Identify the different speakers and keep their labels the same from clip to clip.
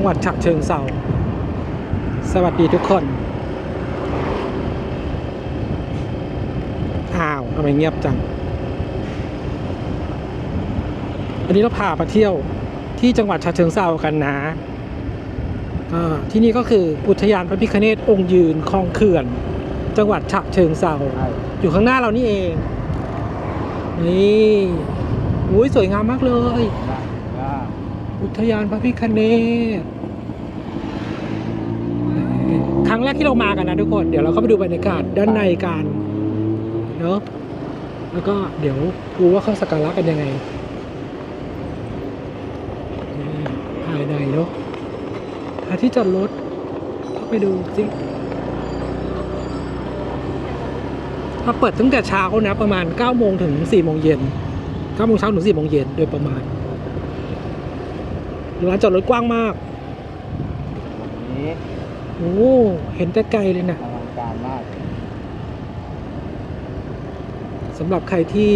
Speaker 1: จังหวัดฉะเชิงเทราสวัสดีทุกคน อ้าวทำไมเงียบจัง วันนี้เราพามาเที่ยวที่จังหวัดฉะเชิงเทรากันนะที่นี่ก็คืออุทยานพระพิคเนตองค์ยืนคลองเขื่อน จังหวัดฉะเชิงเทราอยู่ข้างหน้าเรานี่เอง นี่อุ้ยสวยงามมากเลย อุทยานพระพิคเนตครั้งแรกที่เรามากันนะทุกคน เดี๋ยวเราเข้าไปดูบรรยากาศด้านในกันเนาะแล้วก็เดี๋ยวดูว่าเขาสักการะกันยังไงภายในเนาะหาที่จอดรถเข้าไปดูสิเราเปิดตั้งแต่เช้านะประมาณ9โมงถึง4โมงเย็น9โมงเช้าถึง4โมงเย็นโดยประมาณ ร้านจอดรถกว้างมาก
Speaker 2: นี้
Speaker 1: โอ้โหเห็นแต่ไกลเลยนะ
Speaker 2: อลังการมาก
Speaker 1: สำหรับใครที่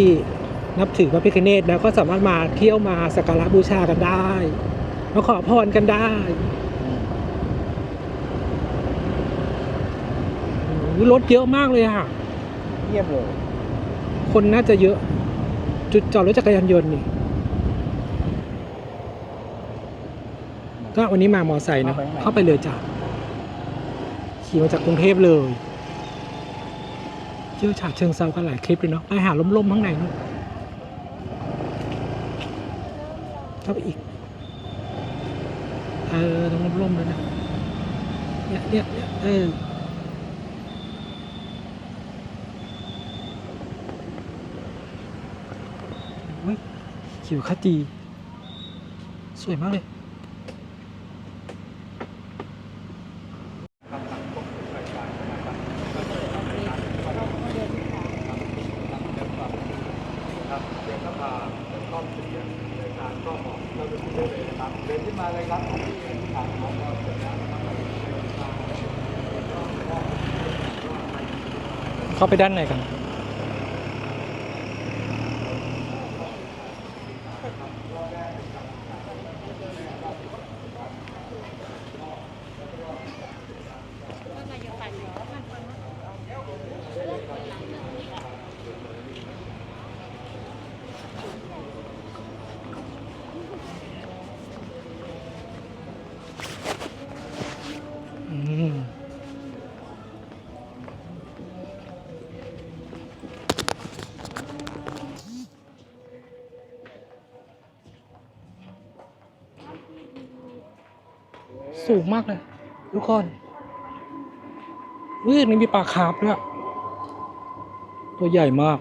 Speaker 1: นับถือพระพิฆเนศนะก็สามารถมาเที่ยวมาสักการะบูชากันได้มาขอพรกันได้โอ้โหรถเยอะมากเลยอะ
Speaker 2: เยี่ยมเลย
Speaker 1: คนน่าจะเยอะ จุดจอดรถจักรยานยนต์นี่ ก็วันนี้มามอไซค์เนาะเข้าไปเลยจ้ะขี่มาจากกรุงเทพเลยเที่ยวฉาเชิงเซากันหลายคลิปเลยเนาะไปหาล่มๆข้างในนู่นเข้าไปอีกเออตรงล่มๆเลยนะเนี่ยเนี่ยเนี่ยเออโอ้ยเขียวขจี สวยมากเลย
Speaker 2: นขึ้นมาเลยครับ
Speaker 1: เข้าไปด้านในกัน สูงมากเลย ทุกคนวินี่มีปลาคาร์ฟด้วยตัวใหญ่มาก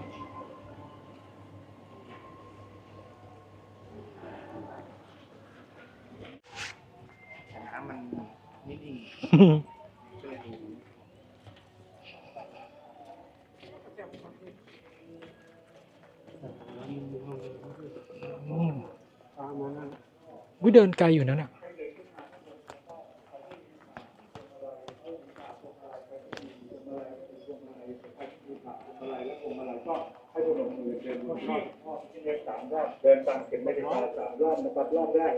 Speaker 2: น้ำมันนิ่งๆเลยดู
Speaker 1: อื มวิเดินไกลอยู่นั่นน่ะ
Speaker 3: ให้พนมมือเดินบนรอบรอบที่เรียกสามรอบเดินตามเข็มนาฬิกาสามรอบนะครับรอบแรก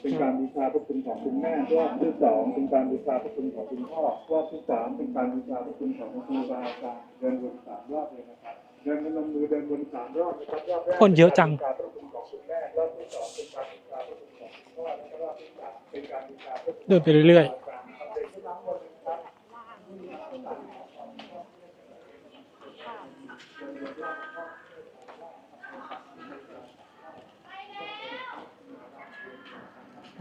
Speaker 3: เป็นการบูชาพระคุณของคุณแม่รอบที่สองเป็นการบูชาพระคุณของคุณพ่อรอบที่สามเป็นการบูชาพระคุณของครูบาอาจารย์เดินวนสามรอบเลยนะครับเดินพนมือเดินวนสามรอบนะครับรอบแรก
Speaker 1: คนเยอะจัง
Speaker 3: การบูชาพระคุณของคุณแม่รอบที่สองเป็นการบูชาพระคุณของคุณพ่อและรอบที่สามเป็นการบูชาพระคุณ
Speaker 1: เดินไปเรื่อย
Speaker 3: ของครูบาอาจารย์เดินขึ้นน้ำมนต์นะครับ
Speaker 1: ๆอื ม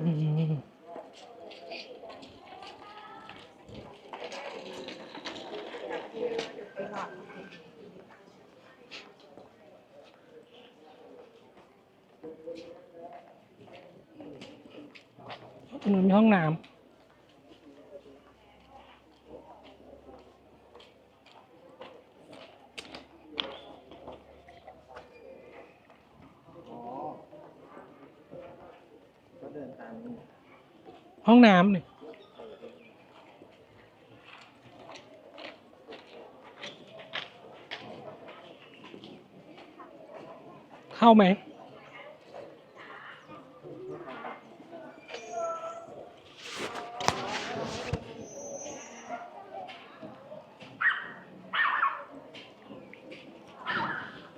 Speaker 1: ตรงนู้นมีห้องน้ำ ห้องน้ำเนี่ยเข้าไหม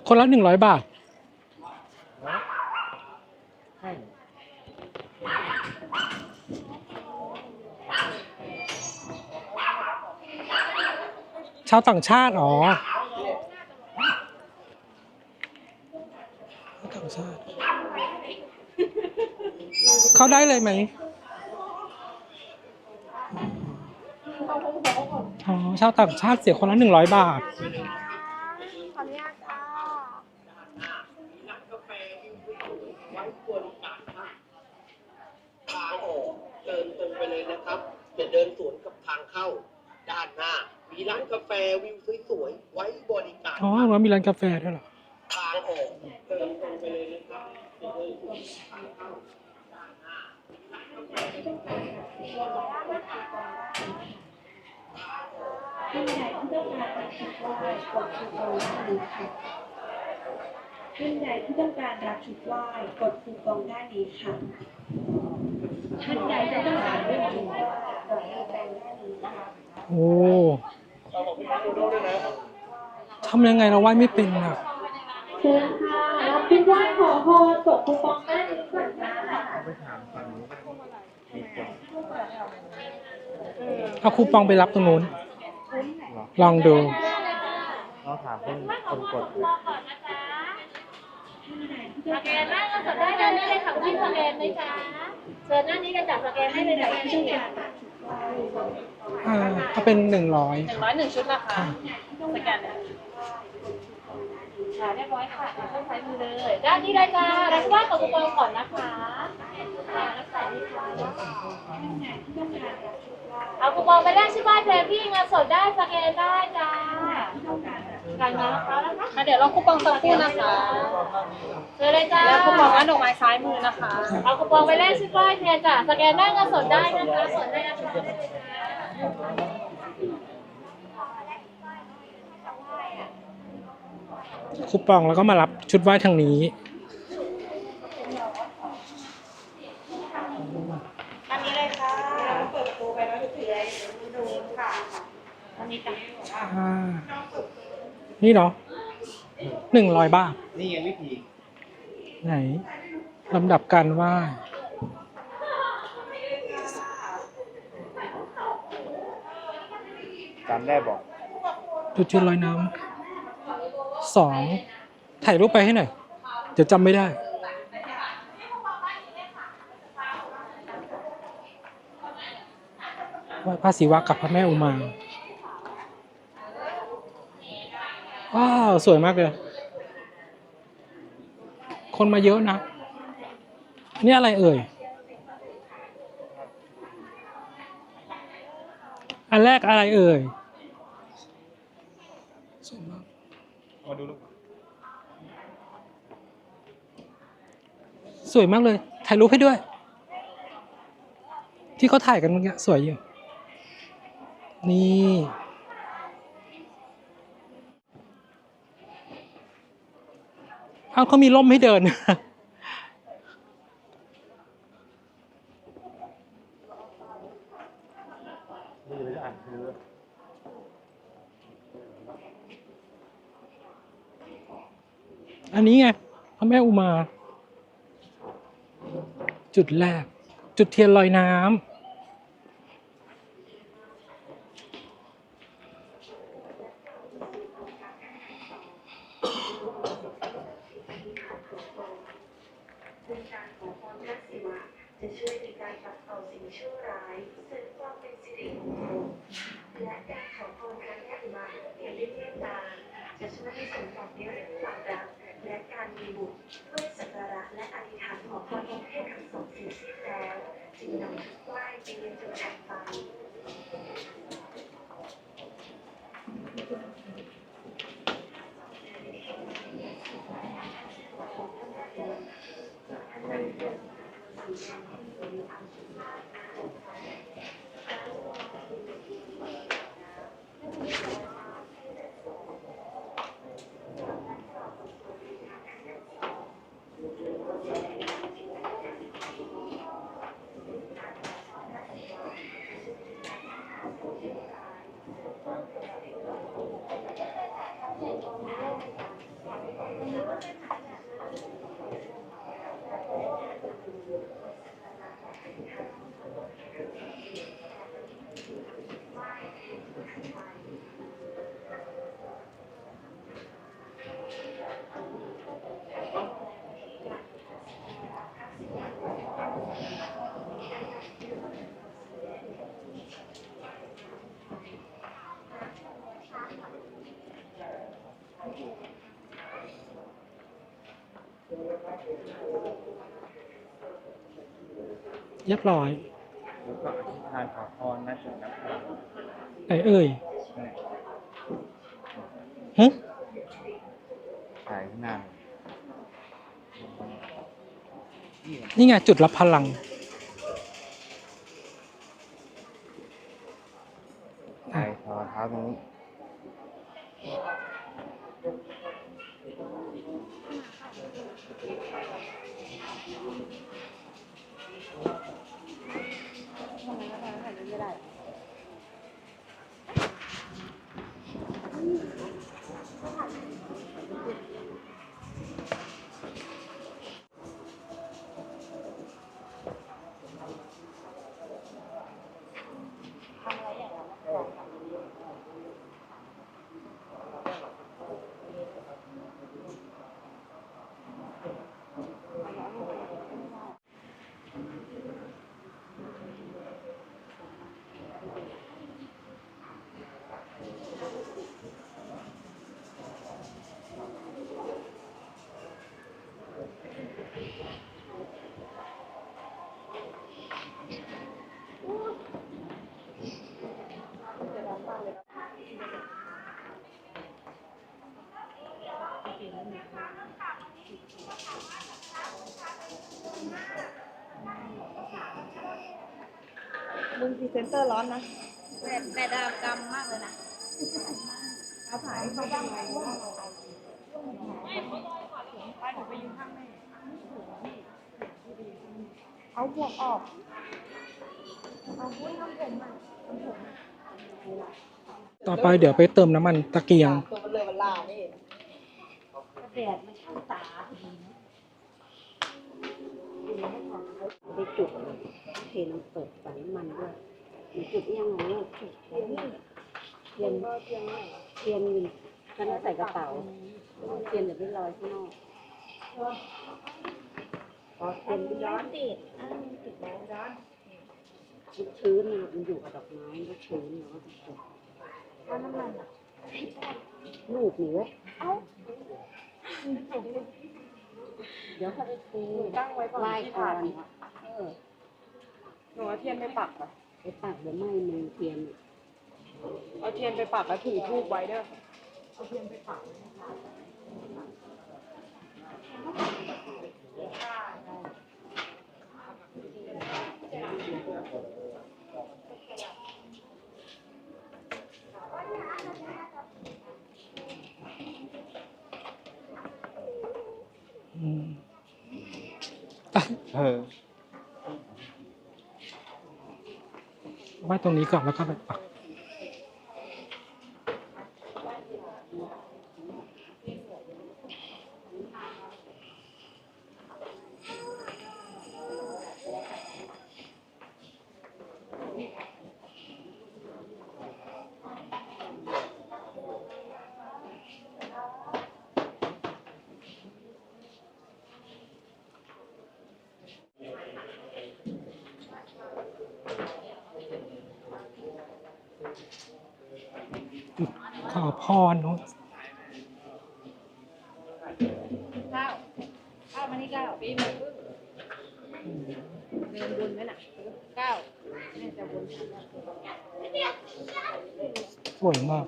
Speaker 4: คนละหนึ่งร้อยบาท ชาวต่างชาติอ๋อชาวต่างชาติ เข้าได้เลยไหมอ๋อชาวต่างชาติเสียคนละหนึ่งร้อยบาท
Speaker 5: ขออนุญาตค่ะ
Speaker 6: ทางออกเดินตรงไปเลยนะครับอย่าเดินสวนกับทางเข้าด้านหน้า มีร้านกาแฟวิวสวยๆไว้บริการ
Speaker 4: อ๋อแล้วมีร้านกาแฟด้วยเหรอ
Speaker 6: ทางออกเดินตรงไปเลยนะครับอย่าเดินสวนกับทางเข้าด้านหน้า
Speaker 1: ท่านใดที่ต้องการรับชุดไหว้กดคูปองด้านนี้ค่ะท่านใดที่ต้องการรับชุดไหว้กดคูปองด้านนี้ค่ะท่านใดที่ต้องการรับชุดไหว้กดคูปองด้านนี้ค่ะ
Speaker 4: โอ้ ทำยังไงเราไหว้ไม่เป็นอะ
Speaker 1: เชิญค่ะรับชุดไหว้ขอพรกดคูปองด้านนี้ก่อนค่ะ
Speaker 2: ไปถามฝั่งนู้นดีกว่า
Speaker 4: เอาคูปองไปรับตรงนู้น ลองดู
Speaker 2: เราถามคนคนกด
Speaker 5: สแกนหน้าก็สดได้เลยได้เลยค่ะคุณพี่สแกนไหมจ๊ะเชิญหน้านี้ก็จับสแกนให้เลยจ้ะ พี่
Speaker 4: อ่าเอาเป็นหนึ่งร้อย
Speaker 5: หนึ่งร้อยหนึ่งชุดนะคะสแกนเลยค่ะเรียบร้อยค่ะเครื่องใช้มือเลยด้านนี้ได้จ้ารับว่าขอคูปองก่อนนะคะอ่าแล้วใส่นี่ค่ะเอาคูปองไปแลกชื่อบ้านแทนพี่เงินสดได้สแกนได้จ้าการงานนะคะนะคะเดี๋ยวเราคูปองสักครู่นะคะเจอเลยจ้าแล้วคูปองอันดอกไม้ซ้ายมือนะคะ เอาคูปองไปแลกชื่อบ้านแทนจ้ะสแกนได้เงินสดได้นะคะสดได้นะคะ
Speaker 4: คูปองแล้วก็มารับชุดไหว้ทางนี้
Speaker 5: อันนี้เลยค่ะเปิดประตูไปแล้วถือเลยดูค่ะอันนี้จ้ะ
Speaker 4: อ่า นี่เนาะหนึ่งร้อยบาท
Speaker 2: นี่ไงวิธี
Speaker 4: ไหนลำดับการไหว้
Speaker 2: จำได้บอก
Speaker 4: จุดเทียนลอยน้ำสองถ่ายรูปไปให้หน่อยเดี๋ยวจำไม่ได้ไหว้พระศิวะกับพระแม่อุมา ว้าว สวยมากเลย คนมาเยอะนะ นี่อะไรเอ่ย อันแรกอะไรเอ่ย สวยมาก
Speaker 2: มาดูลูก
Speaker 4: สวยมากเลย ถ่ายรูปให้ด้วย ที่เขาถ่ายกันเมื่อกี้สวยอยู่ นี่ เขาเขามีร่มให้เดิน อั
Speaker 2: นนี้ไงพระแม่อุมา
Speaker 1: จุดแรก จุดเทีย
Speaker 2: นลอ
Speaker 4: ยน้ำและการขอพรพระแม่อุมาอย่างเมตตาจะช่วยให้สมหวังใเรื่องความรัก และการมีบุตรด้วยสักกระและอธิษฐานขอพรองค์เทพทั้งสองสร็จสิ้แล้ว จึงนำทุกไหว้ไป
Speaker 1: เรียนจนแผ่นฟ้า บร้อย
Speaker 2: แล้วก็อธิษฐานขอพรนะจุดน้ำตา
Speaker 1: ไหนเอ่ยฮึ
Speaker 2: ถ่ายข้างหน้า
Speaker 1: นี่ไงจุดรับพลัง
Speaker 2: ถ่ายขอเท้าตรงนี้
Speaker 7: มึงพรีเซนเตอร์ร้อนนะ
Speaker 5: แต่แต่ดำดำมากเลยนะ
Speaker 7: เอาถ่ายให้เขาบ้างไหมเอาบวกออก
Speaker 1: ต่อไปเดี๋ยวไปเติมน้ำมันตะเกียง
Speaker 7: ตัวมันเลยมันลานี่
Speaker 8: แดดมันช่างตาไปจุด เห็นเปิดฝันมันด้วยมีจุดยังไงเนี่ยจุดเทียนเทียนเทียนเทียนฉันเอาใส่กระเป๋าเทียนเดี๋ยวไปลอยข้างนอกพอเทียนร้อนติดติดแล้วร้อนมันชื้นนะมันอยู่กับดอกไม้มันก็ชื้นเนาะจุดลูกหนูเว้ยเดี๋ยวเขาไปเท
Speaker 7: ตั้งไว้ก่อน
Speaker 8: ไหว้
Speaker 7: ที่
Speaker 8: ก่อ
Speaker 7: ฐาน
Speaker 8: นเออ
Speaker 7: หนูเอาเทียนไปปักอะ
Speaker 8: ไปปักเดี๋ยวไหม้มือเทียน
Speaker 7: เอาเทียนไปปักแล้วถือทูบไว้เด้อ
Speaker 1: อืมอะ
Speaker 2: เออ
Speaker 1: ไว้ตรงนี้ก่อนแล้วก็ไปปัก ขอพรเนอะ
Speaker 5: ข้าวข้าวมานี่ก้าวปีมือ เดินบุญไหมน่ะก้าวแม่จะบุญ
Speaker 1: สวยมาก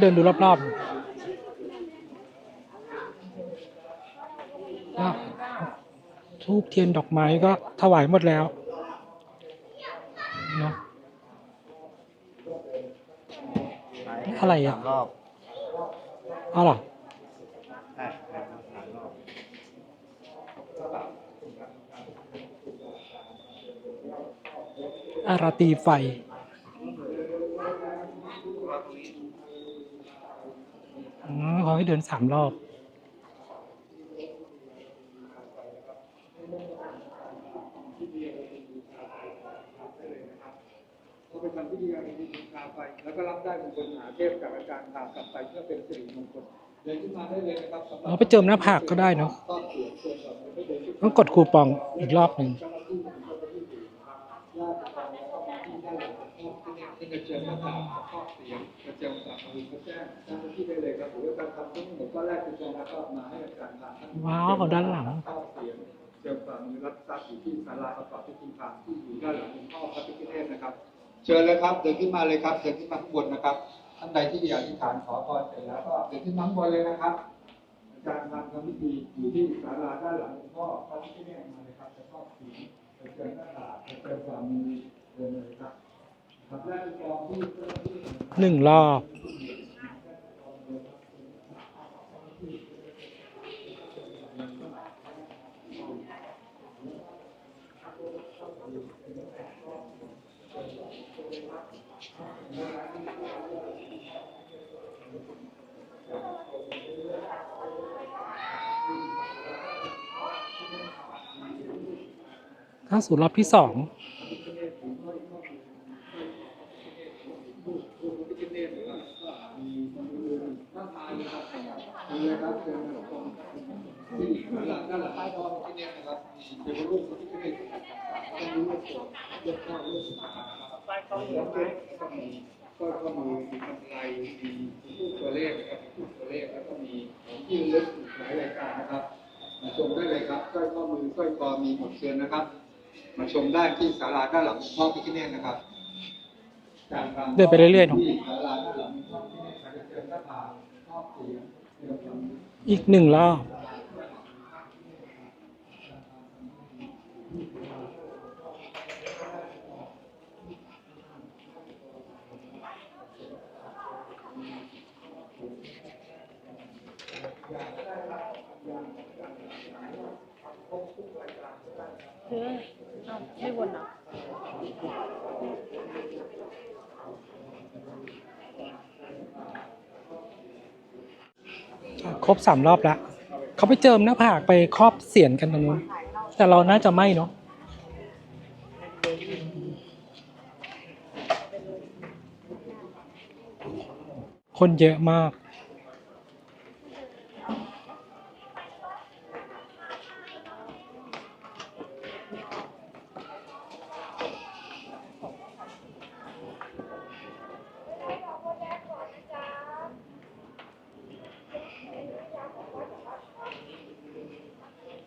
Speaker 1: เดินดูรอบๆอะทูบเทียนดอกไม้ก็ถวายหมดแล้วเนาะอะไรอะ
Speaker 2: สามรอบ
Speaker 1: เอาเหรอ
Speaker 2: ใช่ใช่สามรอบ
Speaker 1: อาราตีไฟ อ๋อขอให้เดินสามรอบ
Speaker 3: ก็ไปทำพิธีการมีบูชาไป แล้วก็รับได้มงคลมหาเทพจากอาจารย์พากลับไปเพื่อเป็นสิริมงคลเดินขึ้นมาได้เลยนะครับสำหรับ
Speaker 1: เราไปเจิมหน้าผากก็ได้เนาะ
Speaker 3: ครอบครัวเชิญก่อนไม่เดินขึ้น
Speaker 1: ต้องกดคูปองอีกรอบหนึ่ง
Speaker 3: เจ้าหน้าที่ ที่นี่ที่จะเจิมหน้าผากกับครอบเสียงจะเจิมสามมือเขาแจ้งเจ้าหน้าที่ได้เลยครับหรือว่าการทำทั้งหมดก็แรกเป็นจองแล้วก็มาให้อาจารย์พาท่าน
Speaker 1: ว้าวด้านหลัง
Speaker 3: ครอบเสียงเจิมฝ่ามือรับทรัพย์อยู่ที่ศาลาประกอบพิธีพรามที่อยู่ด้านหลังองค์พ่อพระพิฆเนศนะครับ เชิญเลยครับเดินขึ้นมาเลยครับเดินขึ้นมาข้างบนนะครับท่านใดที่อยากอธิษฐานขอพรเสร็จแล้วก็เดินขึ้นมาข้างบนเลยนะครับอาจารย์ทำทำพิธีอยู่ที่ศาลาด้านหลังองค์พ่อพระพิฆเนศมาเลยครับจะครอบสียงจะเจิมหน้าตาจะเจิมฝ่ามือเดินเลยครับ หนึ่
Speaker 1: งรอบเข้าสู่รอบที่สอง
Speaker 3: มีเลยครับเชิญนะครับที่ด้านหลังด้านหลังพ่อพระพิฆเนศนะครับมีเป็นรูปพระพิฆเนศต้องรู้ว่าสวดยกข้าวรูปสุดท้ายนะครับแล้วก็มีก็ก็มีมีกำไรมีรูปตัวเลขนะครับมีรูปตัวเลขแล้วก็มีของที่ลึกหลายรายการนะครับ มาชมได้เลยครับสร้อยข้อมือสร้อยคอมีหมดเชิญนะครับ มาชมได้ที่ศาลาด้านหลังพ่อพิฆเนศนะครับ
Speaker 1: เดินไปเรื่อยๆเนอะ
Speaker 3: ที่ศาลาด้านหลังพ่อพิฆเนศจะเชิญหน้าผากครอบเสียงเชิญความ
Speaker 1: อีกหนึ่งรอบ
Speaker 5: ไม่วนเหรอ
Speaker 1: ครบสามรอบแล้วเขาไปเจิมหน้าผากไปครอบเสียนกันตรงนู้น แต่เราน่าจะไม่เนาะคนเยอะมาก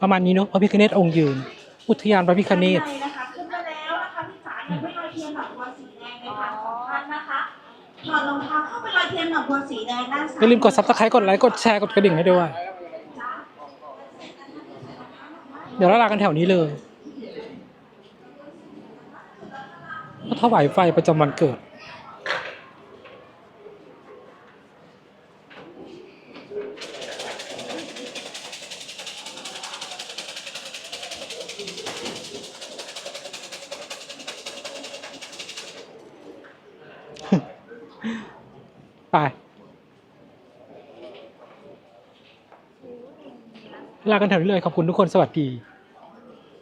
Speaker 1: ประมาณนี้เนาะพระพิคเนตองค์ยืน อุทยานพระพิคเนต
Speaker 9: ด้านในนะคะขึ้นมาแล้วนะคะพี่จ๋ายังไม่ลอยเทียนดอกบัวสีแดงในทางของท่านนะคะถอดรองเท้าเข้าไปลอยเทียนดอกบัวสีแดงด้านซ้าย
Speaker 1: อย่าลืมกดซับสไครต์กดไลค์กดแชร์กดกระดิ่งให้ด้วย เดี๋ยวเราลากันแถวนี้เลยก็ถวายไฟประจำวันเกิด ไป ลากันแถวนี้เลยขอบคุณทุกคนสวัสดี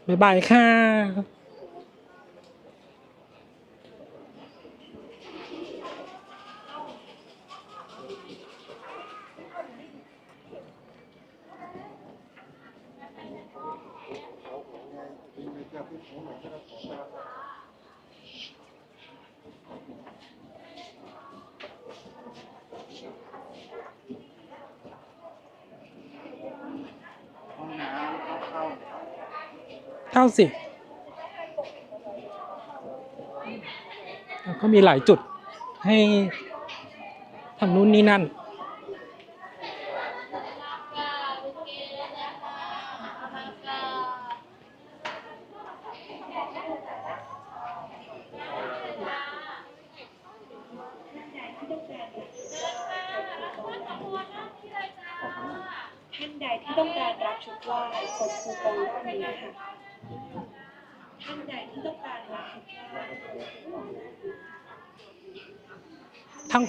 Speaker 1: บ๊ายบายค่ะ
Speaker 2: ห้องน้ำเข้าเข้า
Speaker 1: เข้า สิก็มีหลายจุดให้ทำนู้นนี่นั่น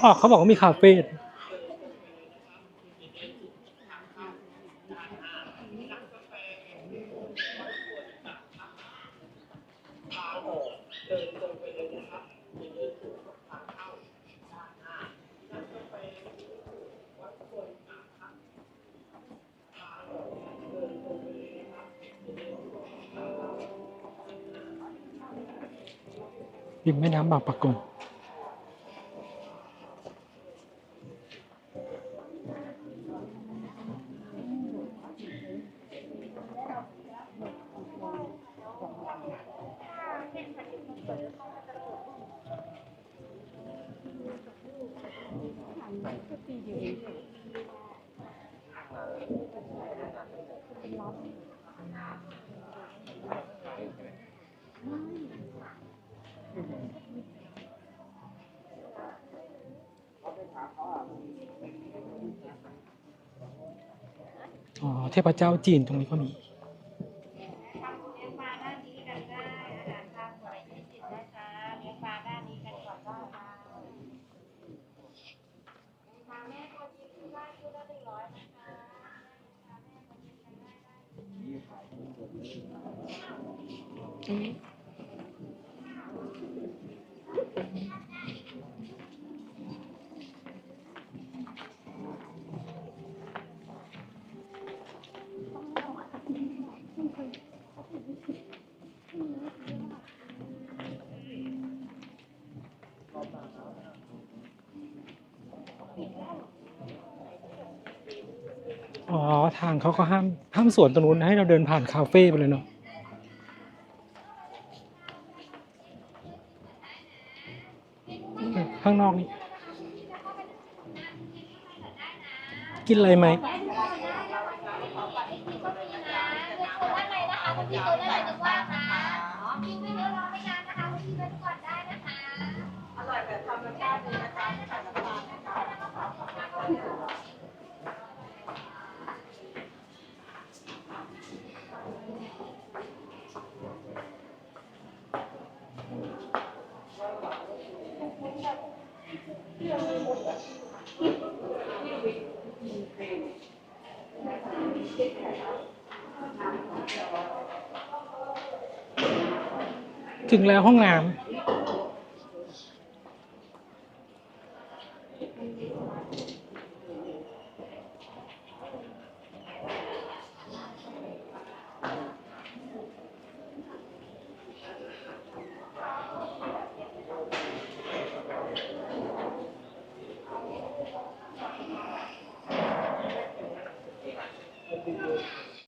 Speaker 7: ออก
Speaker 1: เขาบอกว่ามีคาเฟ่ริมแม่น้ำบางประกง เทพเจ้าจีนตรงนี้ก็มี
Speaker 5: ทำเลี้ยงปลาด้านนี้กันได้อาหารทางหน่วยที่จิตนะคะเลี้ยงปลาด้านนี้กันก่อนได้ค่ะทางแม่ตัวจริงคือได้คือละหนึ่งร้อยนะคะ
Speaker 1: อ๋อ ทางเขาก็ห้ามห้ามสวนตรงนู้นให้เราเดินผ่านคาเฟ่ไปเลยเนาะข้างนอกนี่ กินอะไรไหม ถึงแล้วห้องน้ำ